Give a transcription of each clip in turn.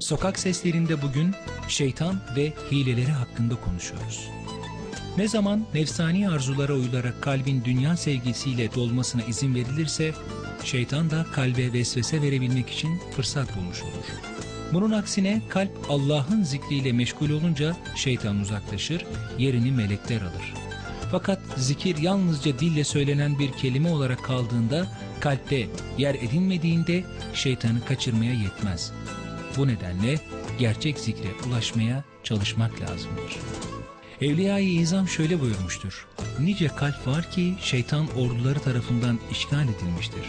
Sokak seslerinde bugün şeytan ve hileleri hakkında konuşuyoruz. Ne zaman nefsani arzulara uyularak kalbin dünya sevgisiyle dolmasına izin verilirse, şeytan da kalbe vesvese verebilmek için fırsat bulmuş olur. Bunun aksine kalp Allah'ın zikriyle meşgul olunca şeytan uzaklaşır, yerini melekler alır. Fakat zikir yalnızca dille söylenen bir kelime olarak kaldığında, kalpte yer edinmediğinde şeytanı kaçırmaya yetmez. Bu nedenle gerçek zikre ulaşmaya çalışmak lazımdır. Evliya-i İzam şöyle buyurmuştur. Nice kalp var ki şeytan orduları tarafından işgal edilmiştir.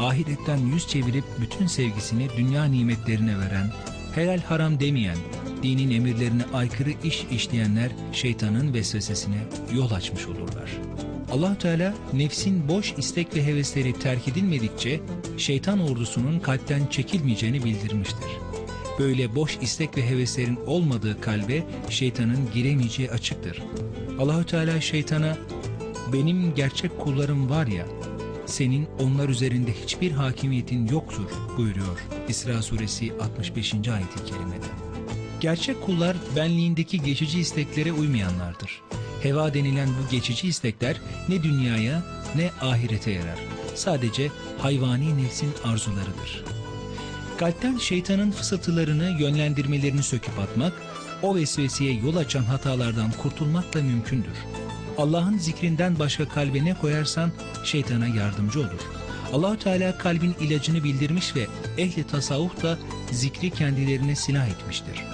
Ahiretten yüz çevirip bütün sevgisini dünya nimetlerine veren, helal haram demeyen, dinin emirlerine aykırı iş işleyenler şeytanın vesvesesine yol açmış olurlar. allah Teala nefsin boş istek ve hevesleri terk edilmedikçe şeytan ordusunun kalpten çekilmeyeceğini bildirmiştir. Böyle boş istek ve heveslerin olmadığı kalbe şeytanın giremeyeceği açıktır. Allahü Teala şeytana benim gerçek kullarım var ya senin onlar üzerinde hiçbir hakimiyetin yoktur buyuruyor İsra suresi 65. ayet-i kerimede. Gerçek kullar benliğindeki geçici isteklere uymayanlardır. Heva denilen bu geçici istekler ne dünyaya ne ahirete yarar. Sadece hayvani nefsin arzularıdır. Kalpten şeytanın fısıltılarını, yönlendirmelerini söküp atmak, o vesveseye yol açan hatalardan kurtulmakla mümkündür. Allah'ın zikrinden başka kalbe ne koyarsan şeytana yardımcı olur. Allahü Teala kalbin ilacını bildirmiş ve ehli tasavvuf da zikri kendilerine silah etmiştir.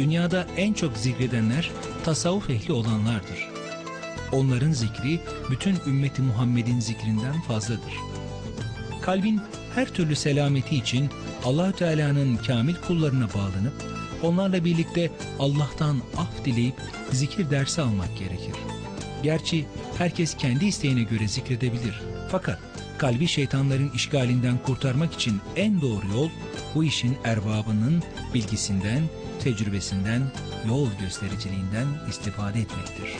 Dünyada en çok zikredenler tasavvuf ehli olanlardır. Onların zikri bütün ümmeti Muhammed'in zikrinden fazladır. Kalbin her türlü selameti için Allahü Teala'nın kamil kullarına bağlanıp onlarla birlikte Allah'tan af dileyip zikir dersi almak gerekir. Gerçi herkes kendi isteğine göre zikredebilir. Fakat kalbi şeytanların işgalinden kurtarmak için en doğru yol bu işin erbabının bilgisinden, tecrübesinden, yol göstericiliğinden istifade etmektir.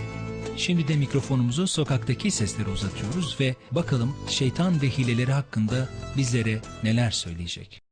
Şimdi de mikrofonumuzu sokaktaki seslere uzatıyoruz ve bakalım şeytan ve hileleri hakkında bizlere neler söyleyecek.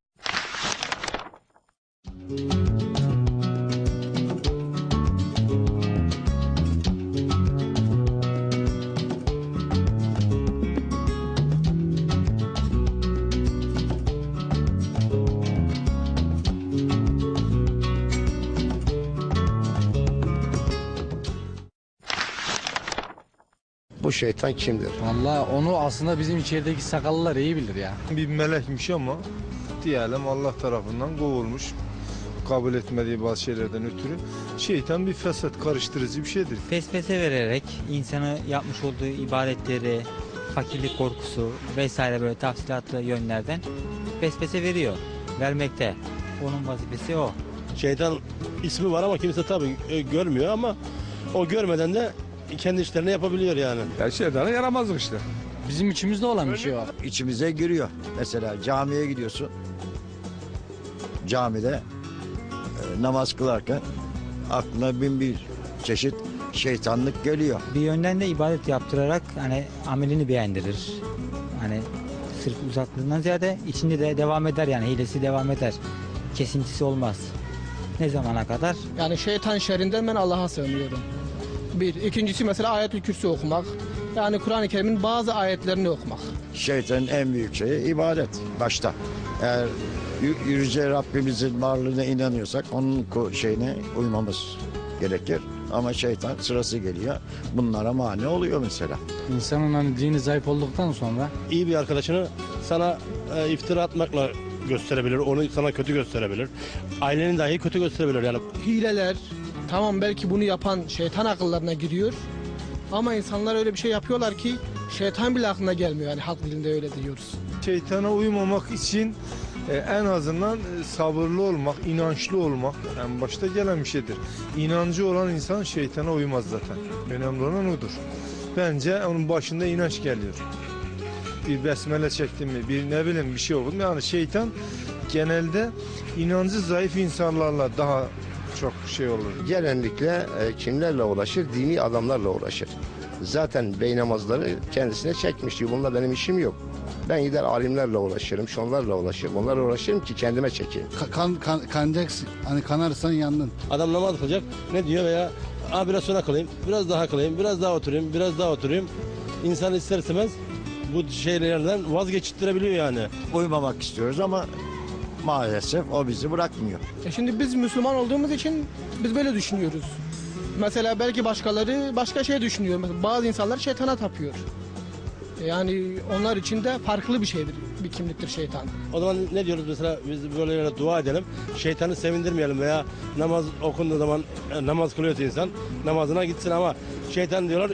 Bu şeytan kimdir? Vallahi onu aslında bizim içerideki sakallılar iyi bilir ya. bir melekmiş ama diyelim Allah tarafından kovulmuş. Kabul etmediği bazı şeylerden ötürü şeytan bir fesat karıştırıcı bir şeydir. Fesfese vererek insanı yapmış olduğu ibadetleri, fakirlik korkusu vesaire böyle tafsilatlı yönlerden fesfese veriyor, vermekte. Onun vazifesi o. Şeytan ismi var ama kimse tabii e, görmüyor ama o görmeden de kendi işlerini yapabiliyor yani. Ya şeytana yaramazlık işte. Bizim içimizde olan bir şey o. içimize giriyor. Mesela camiye gidiyorsun. Camide e, namaz kılarken aklına bin bir çeşit şeytanlık geliyor. Bir yönden de ibadet yaptırarak hani amelini beğendirir. Hani sırf uzaklığından ziyade içinde de devam eder yani hilesi devam eder. Kesintisi olmaz. Ne zamana kadar? Yani şeytan şerrinden ben Allah'a sığınıyorum. Bir. ikincisi mesela ayet-ül kürsü okumak. Yani Kur'an-ı Kerim'in bazı ayetlerini okumak. Şeytanın en büyük şeyi ibadet başta. Eğer yü- yüce Rabbimizin varlığına inanıyorsak onun şeyine uymamız gerekir. Ama şeytan sırası geliyor. Bunlara mani oluyor mesela. İnsanın hani dini zayıf olduktan sonra İyi bir arkadaşını sana e, iftira atmakla gösterebilir, onu sana kötü gösterebilir. Aileni dahi kötü gösterebilir yani. Hileler, tamam belki bunu yapan şeytan akıllarına giriyor. Ama insanlar öyle bir şey yapıyorlar ki şeytan bile aklına gelmiyor. Yani halk dilinde öyle diyoruz. Şeytana uymamak için e, en azından e, sabırlı olmak, inançlı olmak en başta gelen bir şeydir. İnancı olan insan şeytana uymaz zaten. Önemli olan odur. Bence onun başında inanç geliyor. Bir besmele çektim mi, bir ne bileyim bir şey oldu mu? Yani şeytan genelde inancı zayıf insanlarla daha çok şey olur. Genellikle e, kimlerle uğraşır? Dini adamlarla uğraşır. Zaten bey namazları kendisine çekmiş diyor. Bununla benim işim yok. Ben gider alimlerle uğraşırım, şunlarla uğraşırım, onlarla uğraşırım ki kendime çekeyim. Ka- kan, kan, kanacaksın. Hani kanarsan yandın. Adam namaz kılacak ne diyor veya Aa, biraz sonra kılayım, biraz daha kılayım, biraz daha oturayım, biraz daha oturayım. İnsan ister istemez bu şeylerden vazgeçittirebiliyor yani. Uyumamak istiyoruz ama maalesef o bizi bırakmıyor. E şimdi biz Müslüman olduğumuz için biz böyle düşünüyoruz. Mesela belki başkaları başka şey düşünüyor. Mesela bazı insanlar şeytana tapıyor. Yani onlar için de farklı bir şeydir, bir kimliktir şeytan. O zaman ne diyoruz mesela biz böyle yere dua edelim. Şeytanı sevindirmeyelim veya namaz okunduğu zaman e, namaz kılıyorsa insan namazına gitsin ama şeytan diyorlar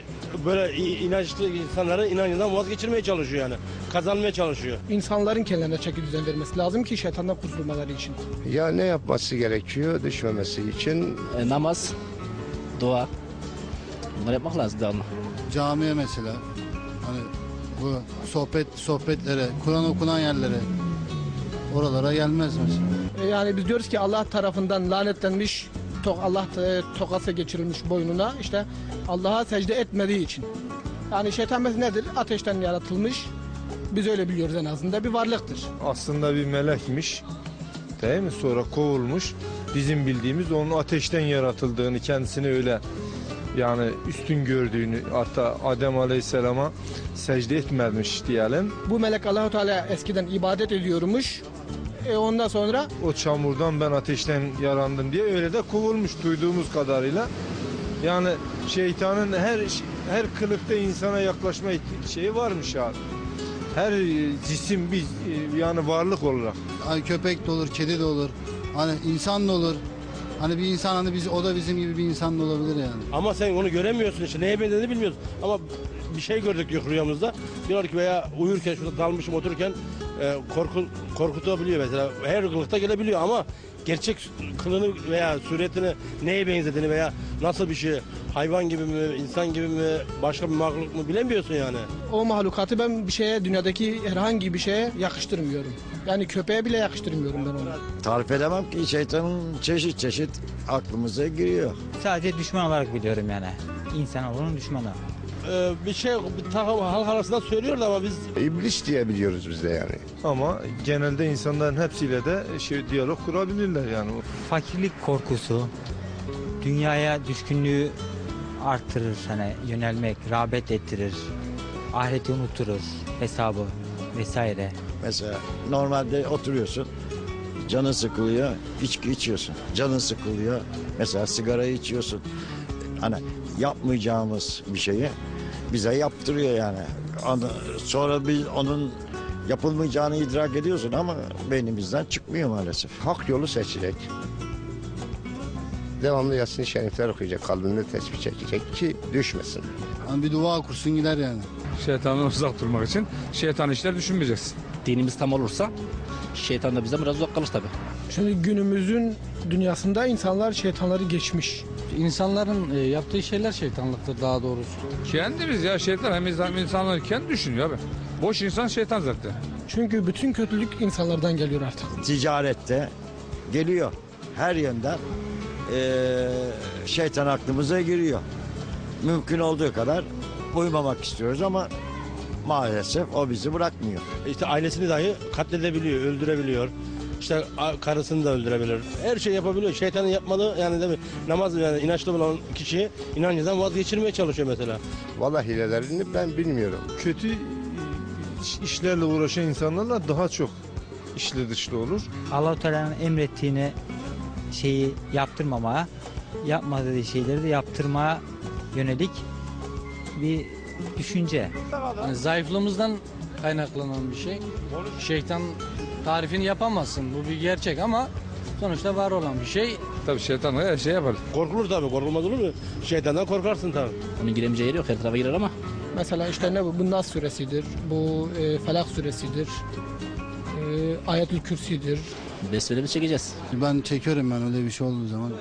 böyle i- inançlı insanları inancından vazgeçirmeye çalışıyor yani. Kazanmaya çalışıyor. İnsanların kendilerine çeki düzen vermesi lazım ki şeytandan kurtulmaları için. Ya ne yapması gerekiyor düşmemesi için? E, namaz, dua. Bunları yapmak lazım devamlı. Camiye mesela. Hani bu sohbet sohbetlere, Kur'an okunan yerlere. Oralara gelmez mesela. E Yani biz diyoruz ki Allah tarafından lanetlenmiş, to- Allah e, tokası geçirilmiş boynuna işte Allah'a secde etmediği için. Yani şeytan nedir? Ateşten yaratılmış. Biz öyle biliyoruz en azından bir varlıktır. Aslında bir melekmiş. Değil mi? Sonra kovulmuş. Bizim bildiğimiz onun ateşten yaratıldığını kendisini öyle yani üstün gördüğünü hatta Adem Aleyhisselam'a secde etmemiş diyelim. Bu melek Allahu Teala eskiden ibadet ediyormuş. E ondan sonra O çamurdan ben ateşten yarandım diye öyle de kovulmuş duyduğumuz kadarıyla. Yani şeytanın her her kılıkta insana yaklaşma şeyi varmış abi. Her cisim bir yani varlık olarak. Hani köpek de olur, kedi de olur. Hani insan da olur. Hani bir insan hani biz o da bizim gibi bir insan da olabilir yani. Ama sen onu göremiyorsun işte neye benzediğini bilmiyorsun. Ama bir şey gördük yok rüyamızda. Diyor ki veya uyurken şurada dalmışım otururken e, korku, korkutabiliyor mesela. Her kılıkta gelebiliyor ama gerçek kılını veya suretini neye benzediğini veya nasıl bir şey hayvan gibi mi insan gibi mi başka bir mahluk mu bilemiyorsun yani. o mahlukatı ben bir şeye dünyadaki herhangi bir şeye yakıştırmıyorum. Yani köpeğe bile yakıştırmıyorum ben onu. Tarif edemem ki şeytanın çeşit çeşit aklımıza giriyor. Sadece düşman olarak biliyorum yani. İnsanoğlunun düşmanı. E, bir şey bir takım halk arasında söylüyordu ama biz İblis diye biliyoruz biz de yani. Ama genelde insanların hepsiyle de şey diyalog kurabilirler yani. Fakirlik korkusu, dünyaya düşkünlüğü artırır hani yönelmek, rağbet ettirir. Ahireti unuturuz, hesabı vesaire. Mesela normalde oturuyorsun, canın sıkılıyor, içki içiyorsun. Canın sıkılıyor, mesela sigara içiyorsun. Hani yapmayacağımız bir şeyi bize yaptırıyor yani. Sonra biz onun yapılmayacağını idrak ediyorsun ama beynimizden çıkmıyor maalesef. Hak yolu seçecek. Devamlı Yasin-i Şerifler okuyacak, kalbinde tesbih çekecek ki düşmesin. Hani bir dua kursun gider yani. Şeytandan uzak durmak için şeytan işler düşünmeyeceksin. Dinimiz tam olursa şeytan da bizden biraz uzak kalır tabii. Şimdi günümüzün dünyasında insanlar şeytanları geçmiş. İnsanların e, yaptığı şeyler şeytanlıktır daha doğrusu. Kendimiz ya şeytan hem insan, insanlar kendi düşünüyor abi. Boş insan şeytan zaten. Çünkü bütün kötülük insanlardan geliyor artık. Ticarette geliyor her yönden eee, şeytan aklımıza giriyor. Mümkün olduğu kadar uymamak istiyoruz ama maalesef o bizi bırakmıyor. İşte ailesini dahi katledebiliyor, öldürebiliyor. İşte karısını da öldürebilir. Her şey yapabiliyor. Şeytanın yapmadığı yani değil mi? Namaz yani inançlı olan kişiyi inancından vazgeçirmeye çalışıyor mesela. Vallahi hilelerini ben bilmiyorum. Kötü iş- işlerle uğraşan insanlarla daha çok işli dışlı olur. Allah-u Teala'nın emrettiğini şeyi yaptırmamaya, yapmadığı şeyleri de yaptırmaya yönelik bir düşünce. Yani zayıflığımızdan kaynaklanan bir şey. Şeytan tarifini yapamazsın. Bu bir gerçek ama sonuçta var olan bir şey. Tabii şeytan her şey yapar. Korkulur tabii. Korkulmaz olur mu? Şeytandan korkarsın tabii. Onun giremeyeceği yeri yok. Her tarafa girer ama Mesela işte ne bu? Bu Nas suresidir, bu e, Felak suresidir, e, Ayetül Kürsi'dir. besmelemizi çekeceğiz. Ben çekiyorum ben öyle bir şey olduğu zaman.